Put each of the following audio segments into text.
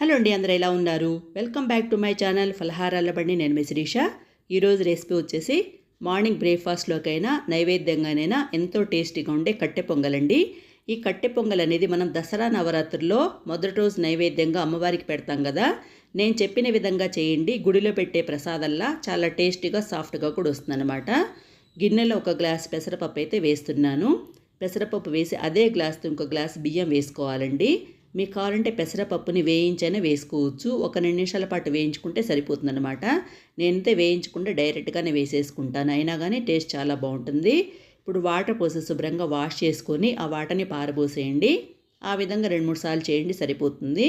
Hello అండి అందరూ ఎలా ఉన్నారు? Welcome back to my channel ఫలహారాల బండి. నేను మీ శిరీష. ఈరోజు రెసిపీ వచ్చేసి మార్నింగ్ బ్రేక్ఫాస్ట్లోకైనా నైవేద్యంగానైనా ఎంతో టేస్టీగా ఉండే కట్టె పొంగలండి. ఈ కట్టె పొంగల్ అనేది మనం దసరా నవరాత్రుల్లో మొదటి రోజు నైవేద్యంగా అమ్మవారికి పెడతాం కదా. నేను చెప్పిన విధంగా చేయండి. గుడిలో పెట్టే ప్రసాదల్లా చాలా టేస్టీగా సాఫ్ట్గా కూడా వస్తుందన్నమాట. గిన్నెలో ఒక గ్లాస్ పెసరపప్పు అయితే వేస్తున్నాను. పెసరపప్పు వేసి అదే గ్లాస్తో ఇంకో గ్లాస్ బియ్యం వేసుకోవాలండి. మీకు కావాలంటే పెసరపప్పుని వేయించైనా వేసుకోవచ్చు. ఒక రెండు నిమిషాల పాటు వేయించుకుంటే సరిపోతుందన్నమాట. నేనైతే వేయించకుండా డైరెక్ట్గానే వేసేసుకుంటాను. అయినా కానీ టేస్ట్ చాలా బాగుంటుంది. ఇప్పుడు వాటర్ పోసి శుభ్రంగా వాష్ చేసుకొని ఆ వాటర్ని పారబోసేయండి. ఆ విధంగా రెండు మూడు సార్లు చేయండి సరిపోతుంది.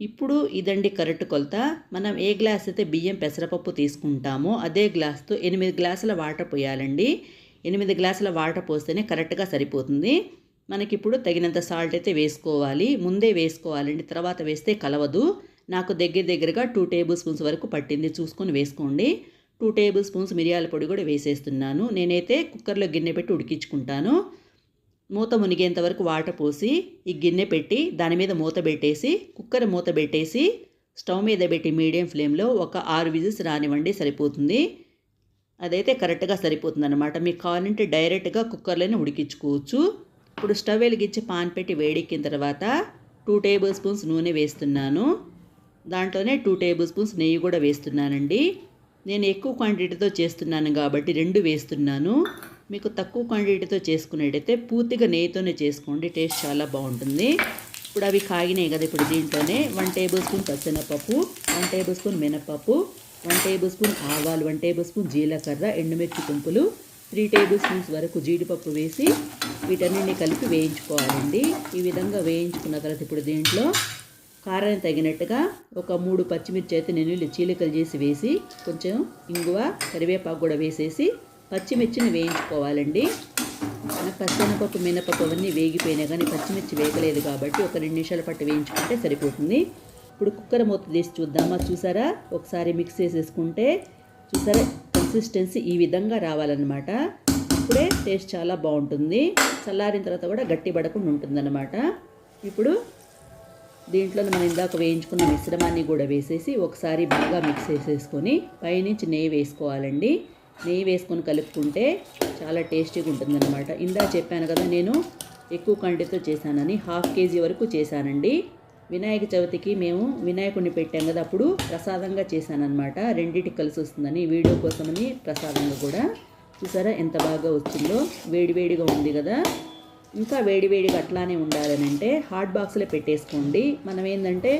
ఇప్పుడు ఇదండి కరెక్ట్ కొలత. మనం ఏ గ్లాస్ అయితే బియ్యం పెసరపప్పు తీసుకుంటామో అదే గ్లాస్తో ఎనిమిది గ్లాసుల వాటర్ పోయాలండి. ఎనిమిది గ్లాసుల వాటర్ పోస్తేనే కరెక్ట్గా సరిపోతుంది. మనకి ఇప్పుడు తగినంత సాల్ట్ అయితే వేసుకోవాలి. ముందే వేసుకోవాలండి. తర్వాత వేస్తే కలవదు. నాకు దగ్గర దగ్గరగా టూ టేబుల్ స్పూన్స్ వరకు పట్టింది. చూసుకొని వేసుకోండి. టూ టేబుల్ స్పూన్స్ మిరియాల పొడి కూడా వేసేస్తున్నాను. నేనైతే కుక్కర్లో గిన్నె పెట్టి ఉడికించుకుంటాను. మూత మునిగేంత వరకు వాటర్ పోసి ఈ గిన్నె పెట్టి దాని మీద మూత పెట్టేసి కుక్కర్ మూత పెట్టేసి స్టవ్ మీద పెట్టి మీడియం ఫ్లేమ్లో ఒక ఆరు విజిల్స్ రానివ్వండి. సరిపోతుంది. అదైతే కరెక్ట్గా సరిపోతుంది అనమాట మీకు కావాలంటే డైరెక్ట్గా కుక్కర్లోనే ఉడికించుకోవచ్చు. ఇప్పుడు స్టవ్ వెలిగించి పాన్ పెట్టి వేడెక్కిన తర్వాత టూ టేబుల్ స్పూన్స్ నూనె వేస్తున్నాను. దాంట్లోనే టూ టేబుల్ స్పూన్స్ నెయ్యి కూడా వేస్తున్నానండి. నేను ఎక్కువ క్వాంటిటీతో చేస్తున్నాను కాబట్టి రెండు వేస్తున్నాను. మీకు తక్కువ క్వాంటిటీతో చేసుకునేటైతే పూర్తిగా నెయ్యితోనే చేసుకోండి. టేస్ట్ చాలా బాగుంటుంది. ఇప్పుడు అవి కాగినాయి కదా ఇప్పుడు దీంట్లోనే. వన్ టేబుల్ స్పూన్ పచ్చెనపప్పు వన్ టేబుల్ స్పూన్ మినపప్పు వన్ టేబుల్ స్పూన్ ఆవాలు వన్ టేబుల్ స్పూన్ జీలకర్ర ఎండుమిర్చి కుంపులు త్రీ టేబుల్ స్పూన్స్ వరకు జీడిపప్పు వేసి వీటన్నిటిని కలిపి వేయించుకోవాలండి. ఈ విధంగా వేయించుకున్న తర్వాత ఇప్పుడు దీంట్లో కారాన్ని తగినట్టుగా ఒక మూడు పచ్చిమిర్చి అయితే నేను చీలికలు చేసి వేసి కొంచెం ఇంగువ కరివేపాకు కూడా వేసేసి పచ్చిమిర్చిని వేయించుకోవాలండి. పచ్చనపప్పు మినపప్పు అవన్నీ వేగిపోయినా కానీ పచ్చిమిర్చి వేగలేదు కాబట్టి ఒక రెండు నిమిషాల పట్టు వేయించుకుంటే సరిపోతుంది. ఇప్పుడు కుక్కర్ మూత తీసి చూద్దామా? చూసారా? ఒకసారి మిక్స్ చేసేసుకుంటే చూసారా? కన్సిస్టెన్సీ ఈ విధంగా రావాలన్నమాట. ఇప్పుడే టేస్ట్ చాలా బాగుంటుంది. చల్లారిన తర్వాత కూడా గట్టి పడకుండా ఉంటుందన్నమాట. ఇప్పుడు దీంట్లో మనం ఇందాక వేయించుకున్న మిశ్రమాన్ని కూడా వేసేసి ఒకసారి బాగా మిక్స్ చేసేసుకొని పైనుంచి నెయ్యి వేసుకోవాలండి. నెయ్యి వేసుకొని కలుపుకుంటే చాలా టేస్టీగా ఉంటుందన్నమాట. ఇందా చెప్పాను కదా నేను ఎక్కువ కంటితో చేశానని హాఫ్ కేజీ వరకు చేశానండి. వినాయక చవితికి మేము వినాయకుడిని పెట్టాం కదా అప్పుడు ప్రసాదంగా చేశానమాట రెండింటికి కలిసి వస్తుందని వీడియో కోసమని ప్రసాదంగా కూడా. చూసారా ఎంత బాగా వచ్చిందో? వేడివేడిగా ఉంది కదా. ఇంకా వేడివేడిగా అట్లానే ఉండాలని అంటే హాట్ బాక్స్లో పెట్టేసుకోండి. మనం ఏంటంటే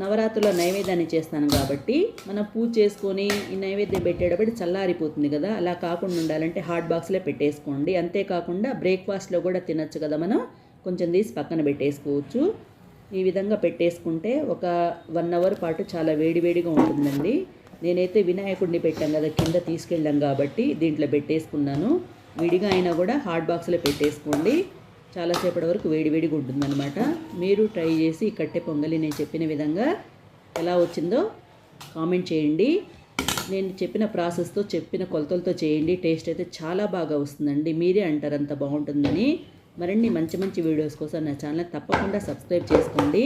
నవరాత్రుల నైవేద్యాన్ని చేస్తాను కాబట్టి మనం పూజ చేసుకొని ఈ నైవేద్యం పెట్టేటప్పుడు చల్లారిపోతుంది కదా. అలా కాకుండా ఉండాలంటే హాట్ బాక్స్లో పెట్టేసుకోండి. అంతేకాకుండా బ్రేక్ఫాస్ట్లో కూడా తినచ్చు కదా మనం. కొంచెం తీసి పక్కన పెట్టేసుకోవచ్చు. ఈ విధంగా పెట్టేసుకుంటే ఒక వన్ అవర్ పాటు చాలా వేడివేడిగా ఉంటుందండి. నేనైతే వినాయకుడిని పెట్టాను కదా కింద తీసుకెళ్ళాం కాబట్టి దీంట్లో పెట్టేసుకున్నాను. విడిగా అయినా కూడా హాట్ బాక్స్లో పెట్టేసుకోండి. చాలాసేపటి వరకు వేడివేడిగా ఉంటుందన్నమాట. మీరు ట్రై చేసి కట్టె పొంగలి నేను చెప్పిన విధంగా ఎలా వచ్చిందో కామెంట్ చేయండి. నేను చెప్పిన ప్రాసెస్తో చెప్పిన కొలతలతో చేయండి. టేస్ట్ అయితే చాలా బాగా వస్తుందండి. మీరే అంటారు అంత బాగుంటుందని. మరిన్ని మంచి మంచి వీడియోస్ కోసం నా ఛానల్ తప్పకుండా సబ్స్క్రైబ్ చేసుకోండి.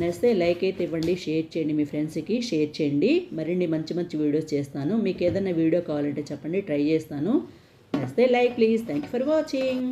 నచ్చితే లైక్ అయితే ఇవ్వండి షేర్ చేయండి మీ ఫ్రెండ్స్కి షేర్ చేయండి. మరిన్ని మంచి మంచి వీడియోస్ చేస్తాను. మీకు ఏదైనా వీడియో కావాలంటే చెప్పండి ట్రై చేస్తాను. నచ్చితే like please. Thank you for watching.